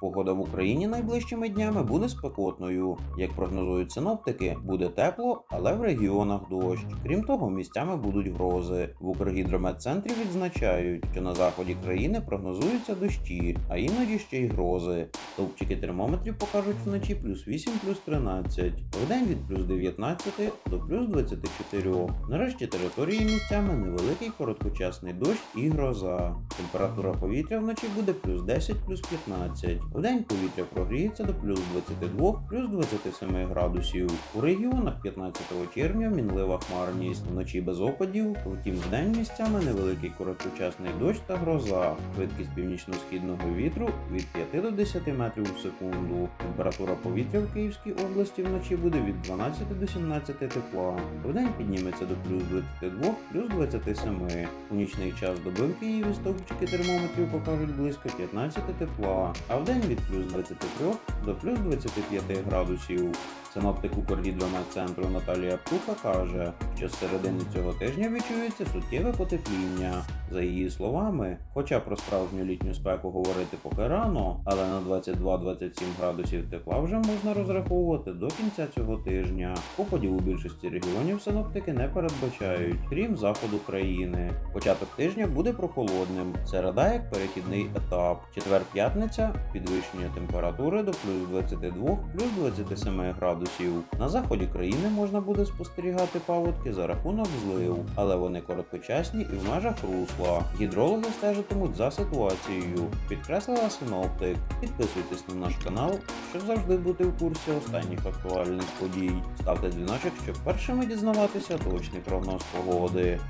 Погода в Україні найближчими днями буде спекотною. Як прогнозують синоптики, буде тепло, але в регіонах дощ. Крім того, місцями будуть грози. В Укргідрометцентрі відзначають, що на заході країни прогнозуються дощі, а іноді ще й грози. Стовпчики термометрів покажуть вночі плюс 8, плюс 13, вдень від плюс 19 до плюс 24. Нарешті території місцями невеликий короткочасний дощ і гроза. Температура повітря вночі буде плюс 10, плюс 15. Вдень повітря прогріється до плюс 22, плюс 27 градусів. У регіонах 15 червня мінлива хмарність, вночі без опадів, втім вдень місцями невеликий короткочасний дощ та гроза. Швидкість північно-східного вітру від 5 до 10 метрів у секунду. Температура повітря в Київській області вночі буде від 12 до 17 тепла. Вдень підніметься до плюс 22, плюс 27. У нічний час доби в Києві стовпчики термометрів покажуть близько 15 тепла, а вдень від плюс 23 до плюс 25 градусів. Синоптик Укргідрометцентру Наталія Птуха каже, що з середини цього тижня відчується суттєве потепління. За її словами, хоча про справжню літню спеку говорити поки рано, але на 22-27 градусів тепла вже можна розраховувати до кінця цього тижня. Опадів у більшості регіонів синоптики не передбачають, крім заходу країни. Початок тижня буде прохолодним. Середа як перехідний етап. Четвер п'ятниця підвищення температури до плюс 22, плюс 27 градусів. На заході країни можна буде спостерігати паводки за рахунок злив, але вони короткочасні і в межах русла. Гідрологи стежитимуть за ситуацією. Підкреслила синоптик. Підписуйтесь на наш канал, щоб завжди бути в курсі останніх актуальних подій. Ставте дзвіночок, щоб першими дізнаватися точний прогноз погоди.